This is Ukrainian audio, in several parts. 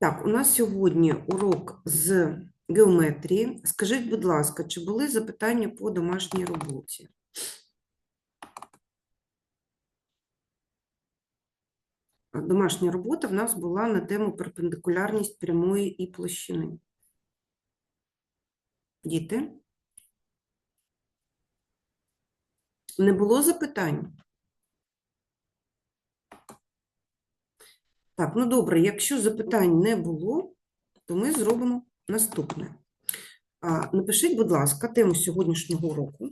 Так, у нас сьогодні урок з геометрії. Скажіть, будь ласка, чи були запитання по домашній роботі? Домашня робота в нас була на тему перпендикулярність прямої і площини. Діти? Не було запитань? Так, ну добре, якщо запитань не було, то ми зробимо наступне. Напишіть, будь ласка, тему сьогоднішнього уроку.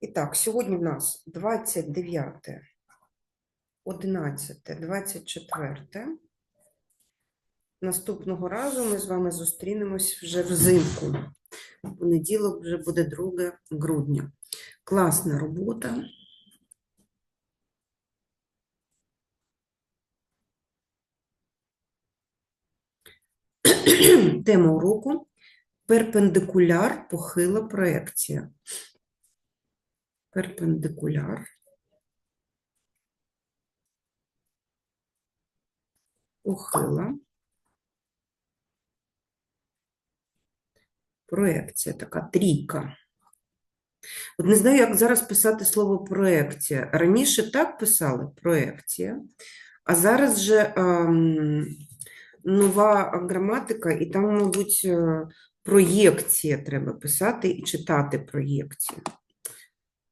І так, сьогодні в нас 29, 11, 24. Наступного разу ми з вами зустрінемось вже взимку. В Понеділок вже буде 2 грудня. Класна робота. Тема уроку перпендикуляр похила проекція. Перпендикуляр. Похила. Проекція така трійка. От не знаю, як зараз писати слово проекція. Раніше так писали проекція, а зараз же ем, нова граматика, і там, мабуть, е, проєкція треба писати і читати проєкцію.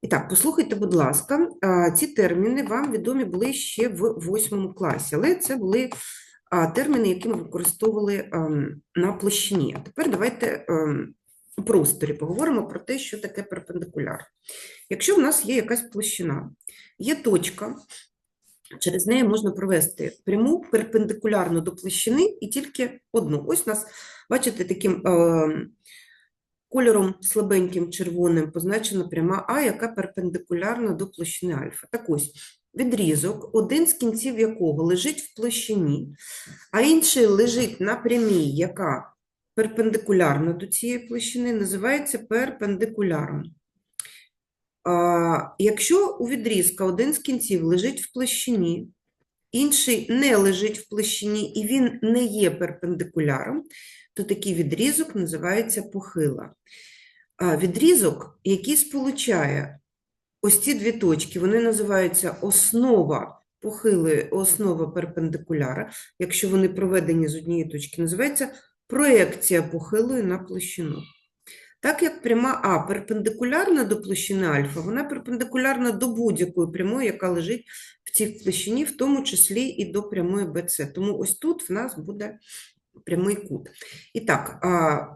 І так, послухайте, будь ласка, ці терміни вам відомі були ще в восьмому класі, але це були терміни, які ми використовували на площині. А тепер давайте у просторі поговоримо про те, що таке перпендикуляр. Якщо в нас є якась площина, є точка, через неї можна провести пряму перпендикулярну до площини і тільки одну. Ось у нас, бачите, таким е, кольором слабеньким червоним позначена пряма А, яка перпендикулярна до площини альфа. Так ось, відрізок, один з кінців якого лежить в площині, а інший лежить на прямій, яка перпендикулярна до цієї площини, називається перпендикуляром. Якщо у відрізка один з кінців лежить в площині, інший не лежить в площині і він не є перпендикуляром, то такий відрізок називається похила. Відрізок, який сполучає ось ці дві точки, вони називаються основа похили, основа перпендикуляра. Якщо вони проведені з однієї точки, називається проекція похилої на площину. Так як пряма А перпендикулярна до площини альфа, вона перпендикулярна до будь-якої прямої, яка лежить в цій площині, в тому числі і до прямої BC. Тому ось тут в нас буде прямий кут. І так,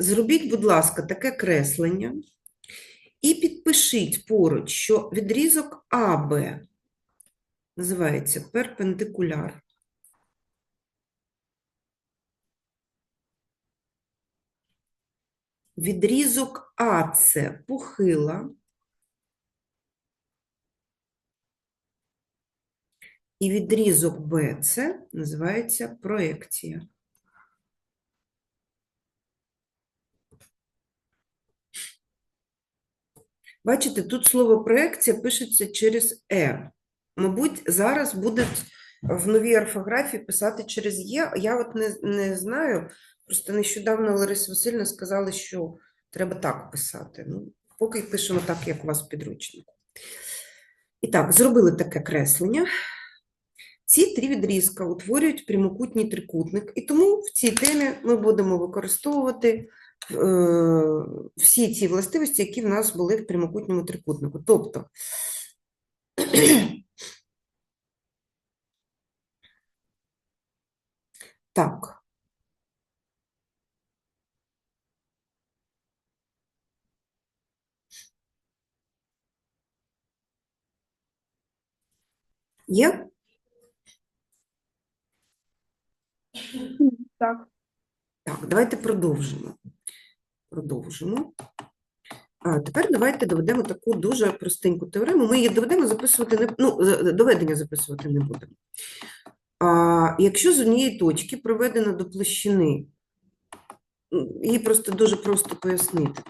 зробіть, будь ласка, таке креслення і підпишіть поруч, що відрізок АБ називається перпендикуляр. Відрізок АЦ похила. І відрізок БЦ називається проекція. Бачите, тут слово проекція пишеться через Е. Мабуть, зараз будуть в новій орфографії писати через Є. Я от не, не знаю. Просто нещодавно Лариса Васильівна сказала, що треба так писати. Ну, поки пишемо так, як у вас в підручнику. І так, зробили таке креслення. Ці три відрізка утворюють прямокутній трикутник, і тому в цій темі ми будемо використовувати е, всі ці властивості, які в нас були в прямокутньому трикутнику. Тобто, так. Є? Так. Так, давайте продовжимо. Продовжимо. А тепер давайте доведемо таку дуже простеньку теорему. Ми її доведемо записувати не ну, доведення записувати не будемо. А, якщо з однієї точки проведено до площини, її просто дуже просто пояснити,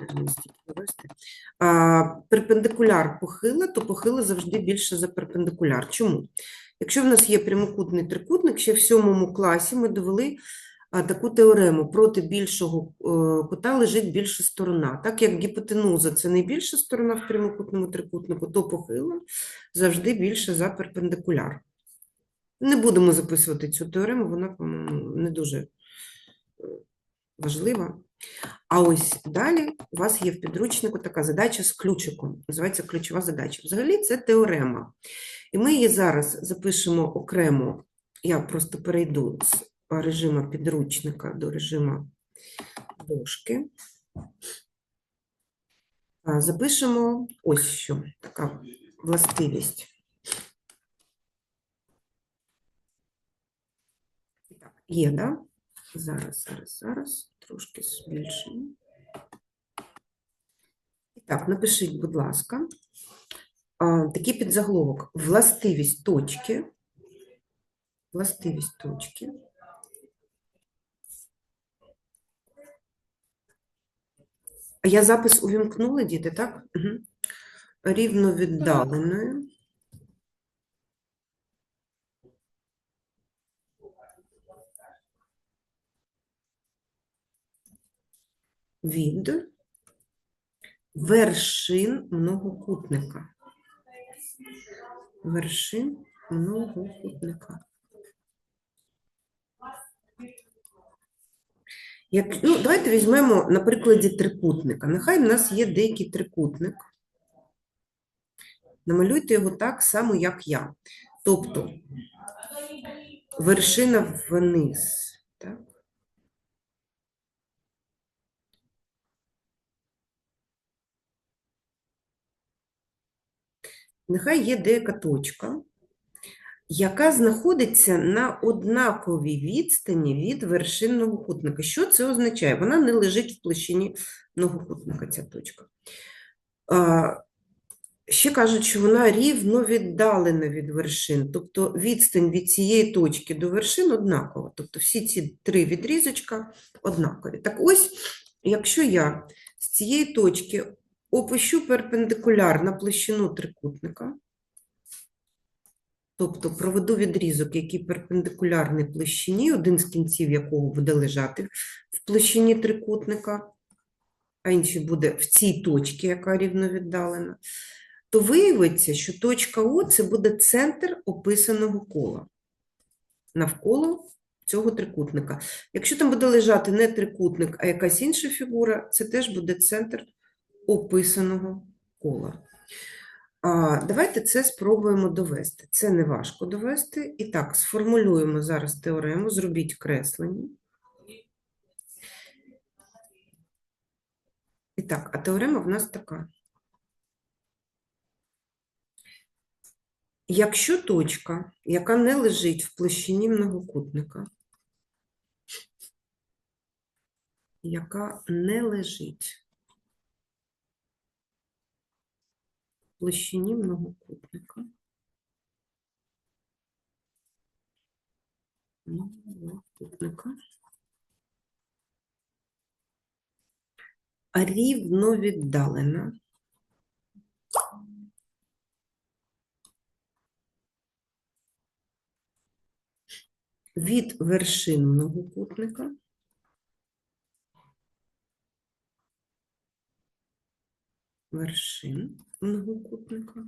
перпендикуляр похила, то похила завжди більше за перпендикуляр. Чому? Якщо в нас є прямокутний трикутник, ще в сьомому класі ми довели таку теорему. Проти більшого е, кута лежить більша сторона. Так як гіпотенуза – це найбільша сторона в прямокутному трикутнику, то похила завжди більше за перпендикуляр. Не будемо записувати цю теорему, вона, по-моєму, не дуже е, важлива. А ось далі у вас є в підручнику така задача з ключиком. Називається ключова задача. Взагалі це теорема. І ми її зараз запишемо окремо. Я просто перейду з режиму підручника до режиму дошки. Запишемо ось що, така властивість. Є, да? Зараз, зараз, зараз, трошки збільшимо. І так, напишіть, будь ласка, такий підзаголовок. Властивість точки. Властивість точки. Я запис увімкнула, діти, так? Угу. Рівно Від вершин многокутника. Вершин многокутника. Як, ну, давайте візьмемо на прикладі трикутника. Нехай в нас є деякий трикутник. Намалюйте його так само, як я. Тобто вершина вниз. Так? Нехай є деяка точка, яка знаходиться на однаковій відстані від вершин многокутника. Що це означає? Вона не лежить в площині многокутника, ця точка. Ще кажуть, що вона рівно віддалена від вершин, тобто відстань від цієї точки до вершин однакова. Тобто всі ці три відрізочка однакові. Так ось, якщо я з цієї точки опущу перпендикуляр на площину трикутника, тобто проведу відрізок, який перпендикулярний площині, один з кінців якого буде лежати в площині трикутника, а інший буде в цій точці, яка рівно віддалена, то виявиться, що точка О – це буде центр описаного кола навколо цього трикутника. Якщо там буде лежати не трикутник, а якась інша фігура, це теж буде центр описаного кола. Давайте це спробуємо довести. Це не важко довести. І так, сформулюємо зараз теорему, зробіть креслення. І так, а теорема в нас така. Якщо точка, яка не лежить в площині многокутника, яка не лежить площині многокутника, многокутника, рівно віддалена від вершин многокутника. Вершин многокутника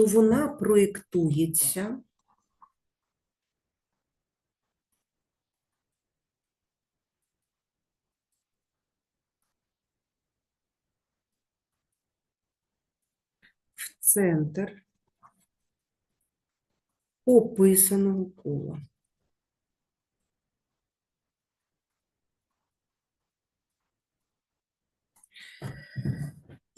то вона проєктується в центр описаного кола.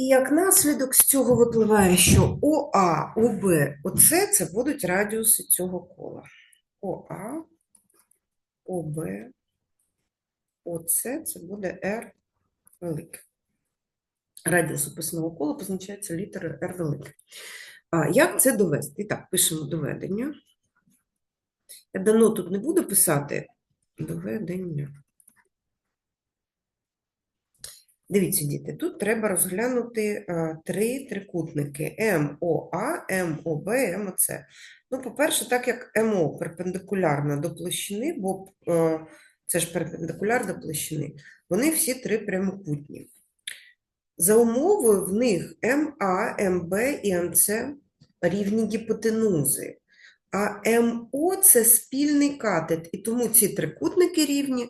І як наслідок з цього випливає, що ОА, ОБ, ОЦ – це будуть радіуси цього кола. ОА, ОБ, ОЦ – це буде R велике. Радіус описаного кола позначається літерою R велике. А як це довести? І так, пишемо доведення. Я давно тут не буду писати доведення. Дивіться, діти, тут треба розглянути е, три трикутники МОА, МОБ МОЦ. Ну, по-перше, так як МО перпендикулярна до площини, бо е, це ж перпендикуляр до площини, вони всі три прямокутні. За умовою в них МА, МБ і МЦ рівні гіпотенузи, а МО це спільний катет, і тому ці трикутники рівні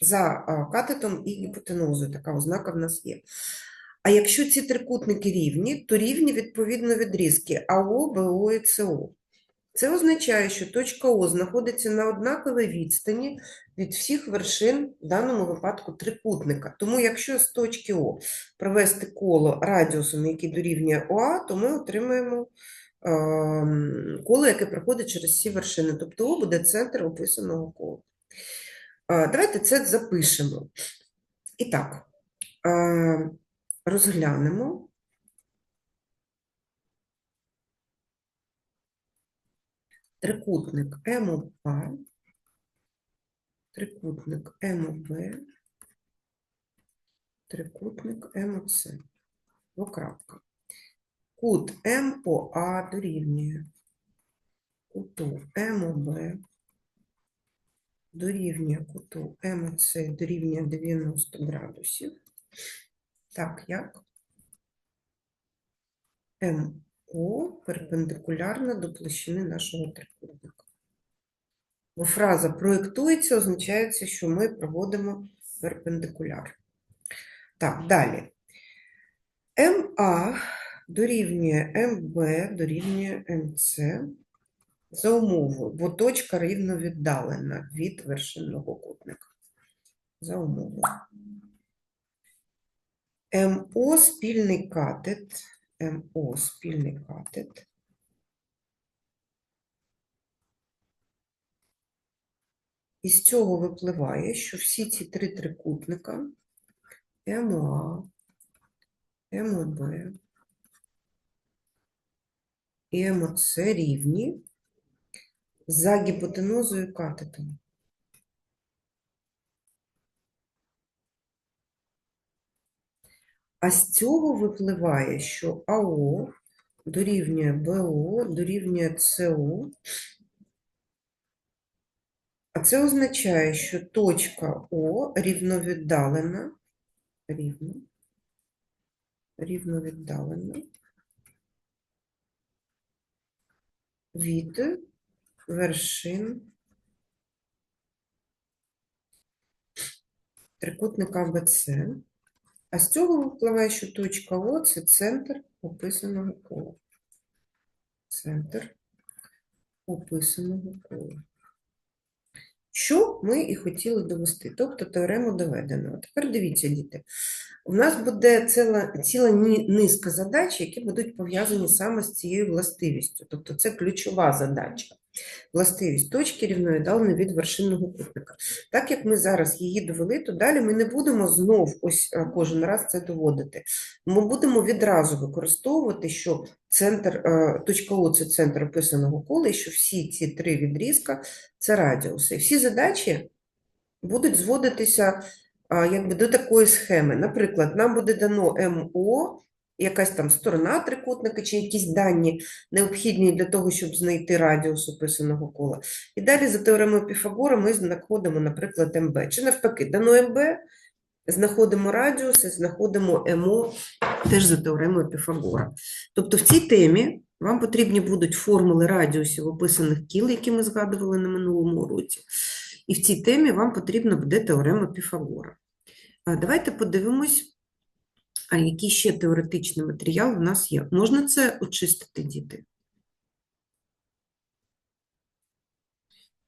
за катетом і гіпотенузою. Така ознака в нас є. А якщо ці трикутники рівні, то рівні відповідно відрізки АО, БО і СО. Це означає, що точка О знаходиться на однаковій відстані від всіх вершин, в даному випадку трикутника. Тому якщо з точки О провести коло радіусом, який дорівнює ОА, то ми отримаємо ем, коло, яке проходить через всі вершини. Тобто О буде центр описаного кола. Е, Давайте це запишемо. І так, е, розглянемо. Трикутник МОП, трикутник МОБ, трикутник МОЦ. Двокрапка. Кут МОА дорівнює куту МОБ дорівнює куту МОЦ дорівнює 90 градусів. Так, як? МО перпендикулярна до площини нашого трикутника. Бо фраза проєктується, означається, що ми проводимо перпендикуляр. Так, далі. МА дорівнює МБ дорівнює МЦ за умовою, бо точка рівно віддалена від вершинного кутника. За умовою. МО спільний катет, МО спільний катет. Із цього випливає, що всі ці три трикутника МОА, МОБ і МОЦ рівні за гіпотенузою катетом. А з цього випливає, що АО дорівнює БО, дорівнює СО. А це означає, що точка О рівновіддалена, рівно, рівновіддалена від вершин трикутника БЦ. А з цього випливає, що точка О це центр описаного кола. Центр описаного кола. Що ми і хотіли довести, тобто теорему доведено. Тепер дивіться, діти, у нас буде ціла, ціла низка задач, які будуть пов'язані саме з цією властивістю. Тобто це ключова задача. Властивість точки рівновіддаленої від вершинного кутника. Так як ми зараз її довели, то далі ми не будемо знов ось е, кожен раз це доводити. Ми будемо відразу використовувати, що центр, е, точка О це центр описаного кола, і що всі ці три відрізка це радіуси. Всі задачі будуть зводитися якби до такої схеми. Наприклад, нам буде дано МО, якась там сторона трикутника чи якісь дані необхідні для того, щоб знайти радіус описаного кола. І далі за теоремою Піфагора ми знаходимо, наприклад, МБ. Чи навпаки, дано МБ, знаходимо радіус і знаходимо МО теж за теоремою Піфагора. Тобто в цій темі вам потрібні будуть формули радіусів описаних кіл, які ми згадували на минулому уроці. І в цій темі вам потрібна буде теорема Піфагора. Давайте подивимось, а який ще теоретичний матеріал в нас є. Можна це очистити, діти?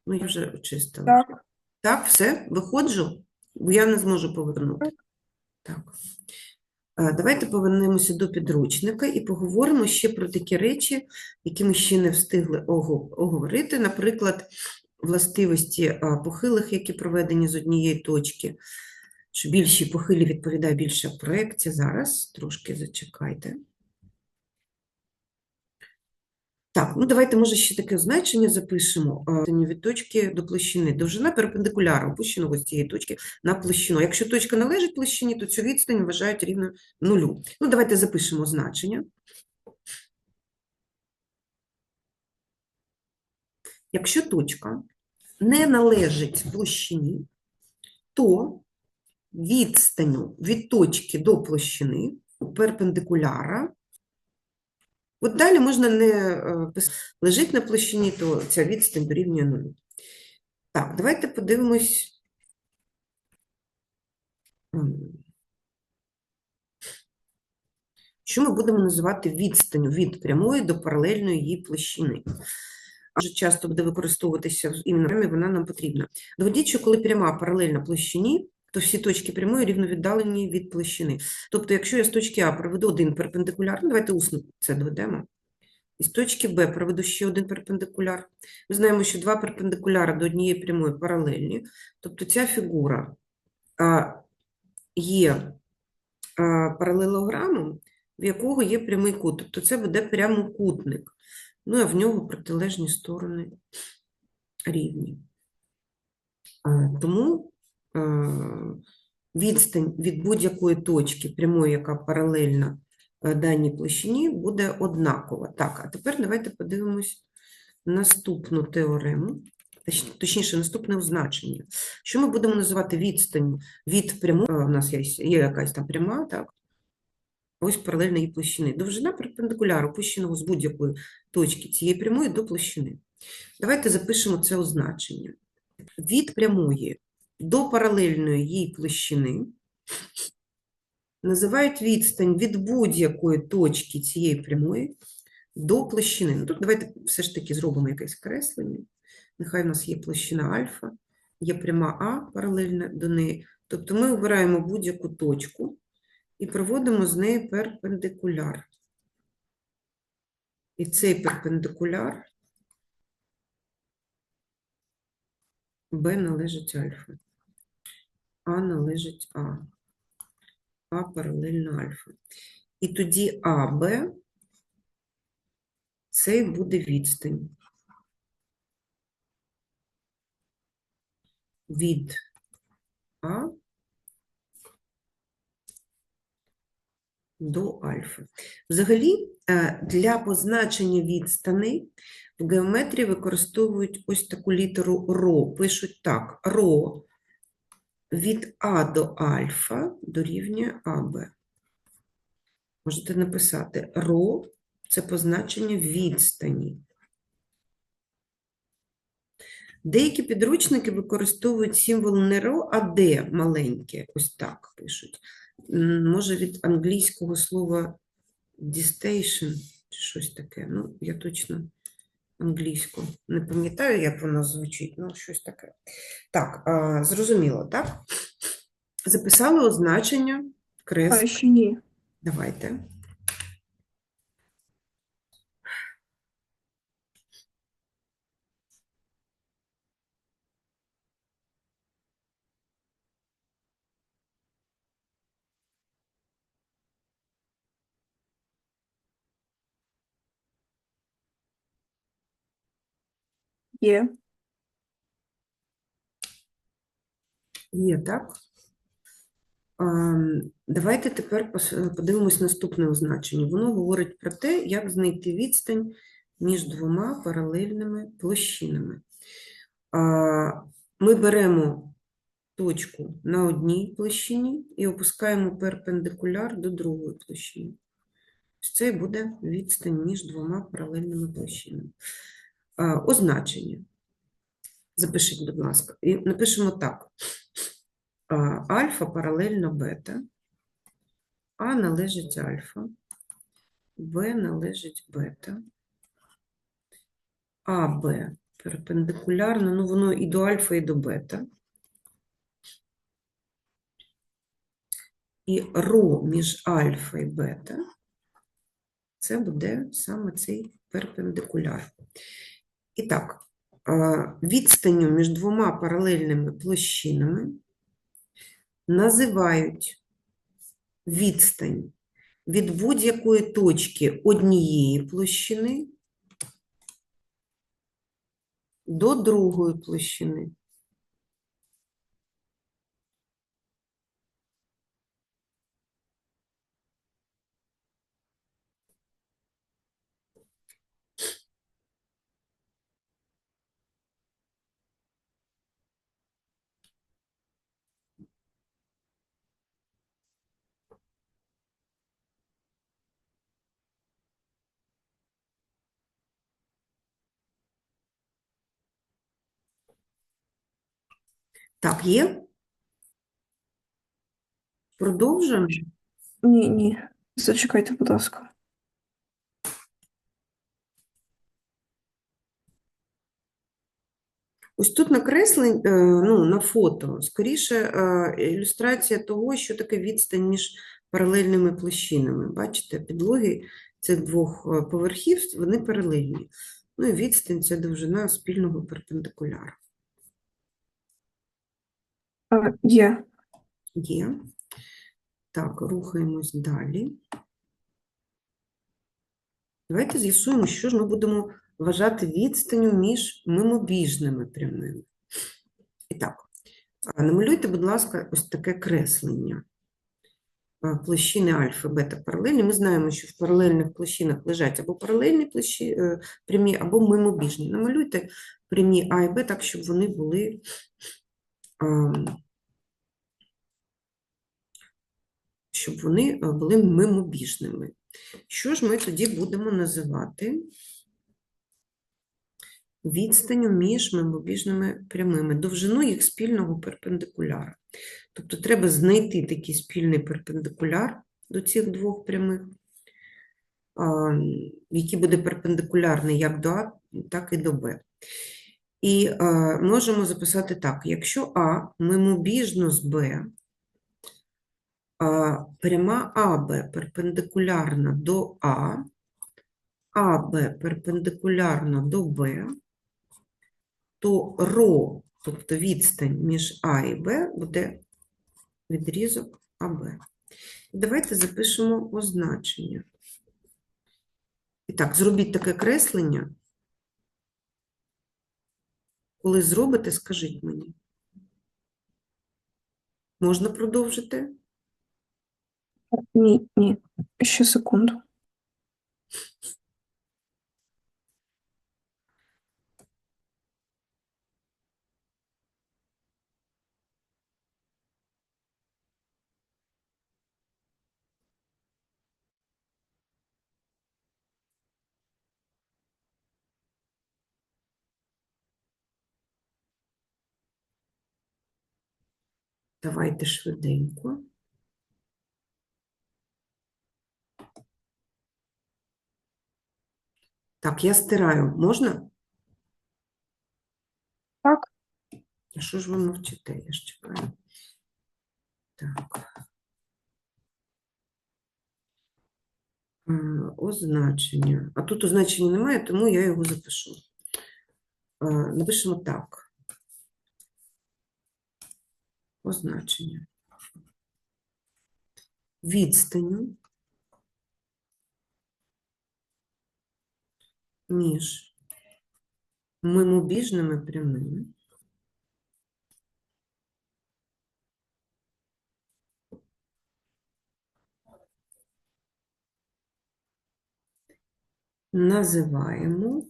Ну, я вже очистила. Так. Так, все, виходжу, бо я не зможу повернути. Так. Е, Давайте повернемося до підручника і поговоримо ще про такі речі, які ми ще не встигли оговорити. Наприклад, властивості похилих, які проведені з однієї точки. Що більші похилі відповідає більше проєкті. Зараз трошки зачекайте. Так, ну давайте, може, ще таке значення запишемо. Е, Від точки до площини. Довжина перпендикуляра опущеного з цієї точки на площину. Якщо точка належить площині, то цю відстань вважають рівною нулю. Ну, давайте запишемо значення. Якщо точка не належить площині, то відстаню від точки до площини перпендикуляра. От далі можна не е, писати, лежить на площині, то ця відстань дорівнює нулю. Так, давайте подивимось. Що ми будемо називати відстанню від прямої до паралельної її площини? Дуже часто буде використовуватися іменно вона нам потрібна. Доведіть, що коли пряма паралельна площині, то всі точки прямої рівновіддалені від площини. Тобто, якщо я з точки А проведу один перпендикуляр, ну давайте усно це доведемо. І з точки Б проведу ще один перпендикуляр. Ми знаємо, що два перпендикуляри до однієї прямої паралельні. Тобто ця фігура а, є а, паралелограмом, в якого є прямий кут. Тобто це буде прямокутник. Ну, а в нього протилежні сторони рівні. А, Тому відстань від будь-якої точки прямої, яка паралельна е, даній площині, буде однакова. Так, а тепер давайте подивимось наступну теорему, точніше, наступне означення. Що ми будемо називати відстанню від прямої, е, у нас є, якась там пряма, так? Ось паралельна її площини. Довжина перпендикуляру, опущеного з будь-якої точки цієї прямої до площини. Давайте запишемо це означення. Від прямої до паралельної їй площини називають відстань від будь-якої точки цієї прямої до площини. Ну, тут давайте все ж таки зробимо якесь креслення. Нехай у нас є площина альфа, є пряма А паралельна до неї. Тобто ми обираємо будь-яку точку і проводимо з неї перпендикуляр. І цей перпендикуляр Б належить альфа, А належить А, А паралельно альфа. І тоді АБ це буде відстань від А до альфа. Взагалі, е, для позначення відстаней в геометрії використовують ось таку літеру ро. Пишуть так: ро від А до альфа дорівнює АБ. Можете написати ро це позначення відстані. Деякі підручники використовують символ не ро, а Д маленьке. Ось так пишуть. Може, від англійського слова distation чи щось таке. Ну, я точно англійську не пам'ятаю, як вона звучить, ну, щось таке. Так, а, зрозуміло, так? Записали означення, крест. А ще ні. Давайте. Є. Є, так? Давайте тепер подивимось наступне означення. Воно говорить про те, як знайти відстань між двома паралельними площинами. Ми беремо точку на одній площині і опускаємо перпендикуляр до другої площини. Це буде відстань між двома паралельними площинами. А, Означення. Запишіть, будь ласка. І напишемо так. Альфа паралельно бета. А належить альфа. Б належить бета. АБ перпендикулярно, ну воно і до альфа, і до бета. І ро між альфа і бета. Це буде саме цей перпендикуляр. І так, е, відстаню між двома паралельними площинами називають відстань від будь-якої точки однієї площини до другої площини. Так, є? Продовжуємо. Ні, ні. Зачекайте, будь ласка. Ось тут накреслень, е, ну, на фото, скоріше е, ілюстрація того, що таке відстань між паралельними площинами. Бачите, підлоги цих двох е, поверхів, вони паралельні. Ну і відстань – це довжина спільного перпендикуляра. Є. Є. Так, рухаємось далі. Давайте з'ясуємо, що ж ми будемо вважати відстанню між мимобіжними прямими. І так, намалюйте, будь ласка, ось таке креслення. Площини альфа, бета паралельні. Ми знаємо, що в паралельних площинах лежать або паралельні площі, е, прямі, або мимобіжні. Намалюйте прямі А і Б так, щоб вони були щоб вони е, були мимобіжними. Що ж ми тоді будемо називати відстанню між мимобіжними прямими, довжину їх спільного перпендикуляра. Тобто треба знайти такий спільний перпендикуляр до цих двох прямих, який буде перпендикулярний як до А, так і до Б. І а, можемо записати так: якщо А мимобіжно з Б, а, пряма АБ перпендикулярна до А, АБ перпендикулярна до Б, то ро, тобто відстань між А і Б, буде відрізок АБ. Давайте запишемо означення. І так, зробіть таке креслення. Коли зробите, скажіть мені. Можна продовжити? Ні, ні. Ще секунду. Давайте швиденько. Так, я стираю. Можна? Так. А що ж ви мовчите? Я ж чекаю. Так. Е, Означення. А тут означення немає, тому я його запишу. Е, Напишемо так. Означення. Відстаню між мимобіжними прямими називаємо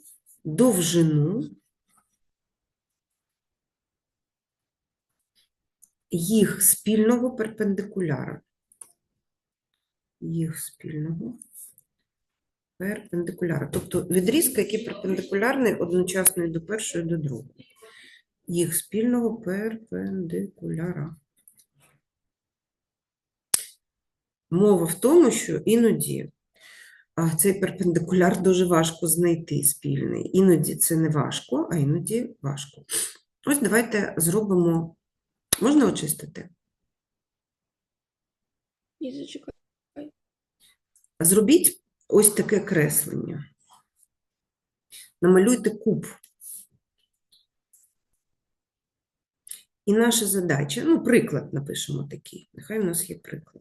довжину їх спільного перпендикуляра. Їх спільного перпендикуляра. Тобто відрізка, який перпендикулярний одночасно і до першої, і до другої. Їх спільного перпендикуляра. Мова в тому, що іноді цей перпендикуляр дуже важко знайти спільний. Іноді це не важко, а іноді важко. Ось давайте зробимо. Можна очистити? Ні, зачекай. Зробіть ось таке креслення. Намалюйте куб. І наша задача, ну, приклад напишемо такий. Нехай у нас є приклад.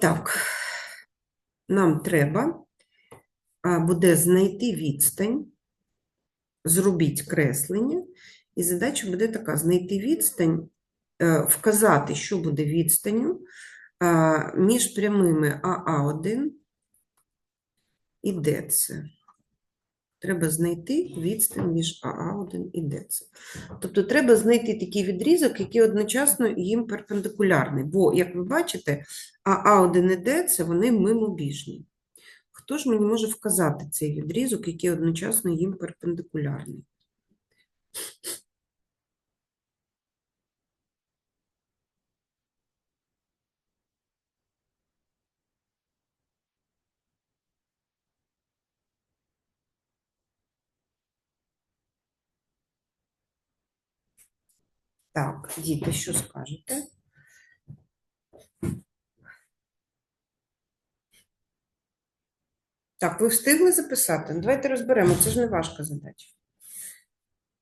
Так, нам треба буде знайти відстань, зробіть креслення, і задача буде така: знайти відстань, е, вказати, що буде відстанню між прямими АА1 і ДЦ. Треба знайти відстань між АА1 і ДЦ. Тобто треба знайти такий відрізок, який одночасно їм перпендикулярний. Бо, як ви бачите, АА1 і ДЦ вони мимобіжні. Хто ж мені може вказати цей відрізок, який одночасно їм перпендикулярний? Так, діти, що скажете? Так, ви встигли записати? Ну, Давайте розберемо, це ж не важка задача.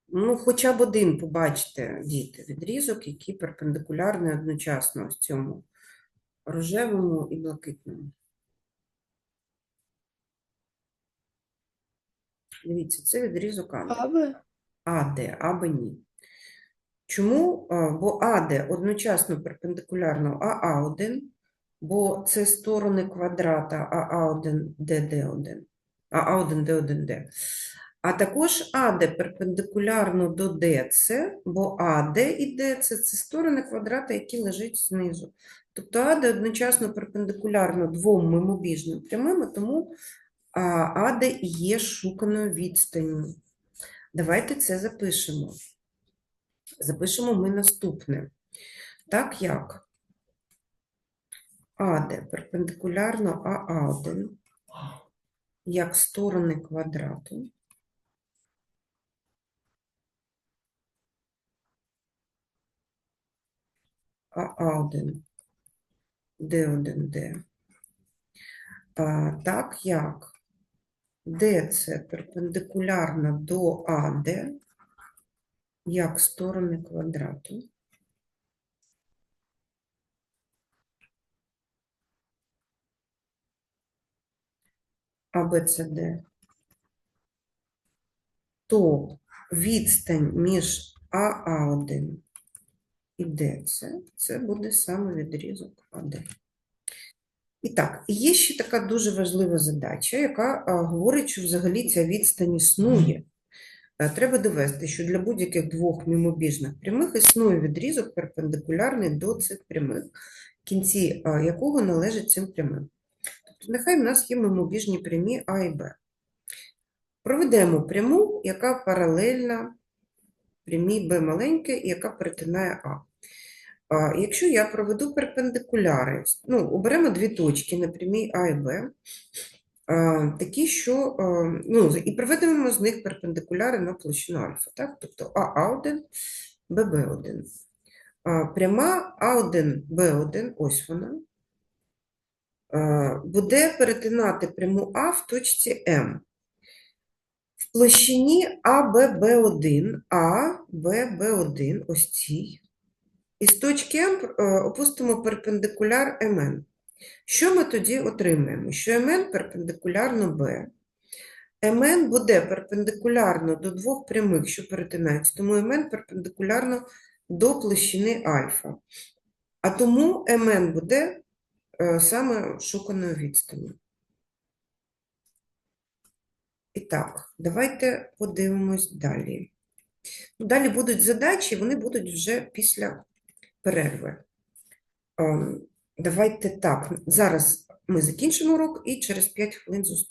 Ну, хоча б один побачите, діти, відрізок, який перпендикулярний одночасно ось цьому рожевому і блакитному. Дивіться, це відрізок А. Аби? АД, АБ ні. Чому? Бо АД одночасно перпендикулярно АА1, бо це сторони квадрата АА1, ДД1, АА1, Д1, А також АД перпендикулярно до ДЦ, бо АД і ДЦ – це сторони квадрата, які лежать знизу. Тобто АД одночасно перпендикулярно двом мимобіжним прямим, тому АД є шуканою відстанню. Давайте це запишемо. Запишемо ми наступне. Так як АД перпендикулярно АА1, як сторони квадрату, АА1, Д1, Д. Так як ДЦ перпендикулярно до АД, як сторони квадрату. АБЦД, то відстань між АА1 і ДЦ це буде саме відрізок АД. І так, є ще така дуже важлива задача, яка говорить, що взагалі ця відстань існує. Е, Треба довести, що для будь-яких двох мимобіжних прямих існує відрізок перпендикулярний до цих прямих, кінці якого належать цим прямим. Тобто нехай в нас є мимобіжні прямі А і Б. Проведемо пряму, яка паралельна прямій Б маленьке, яка перетинає А. А, Якщо я проведу перпендикуляри, ну, оберемо дві точки на прямій А і Б, такі, що, ну, і проведемо з них перпендикуляри на площину альфа, так? Тобто АА1, ББ1. Пряма А1, Б1, ось вона, буде перетинати пряму А в точці М. В площині АББ1, АББ1, ось цій, із точки М е, опустимо перпендикуляр МН. Що ми тоді отримаємо? Що МН перпендикулярно Б. МН буде перпендикулярно до двох прямих, що перетинаються, тому МН перпендикулярно до площини альфа. А тому МН буде е, саме шуканою відстанню. І так, давайте подивимось далі. Ну, Далі будуть задачі, вони будуть вже після перерви. Давайте так, зараз ми закінчимо урок і через 5 хвилин зустрінемося.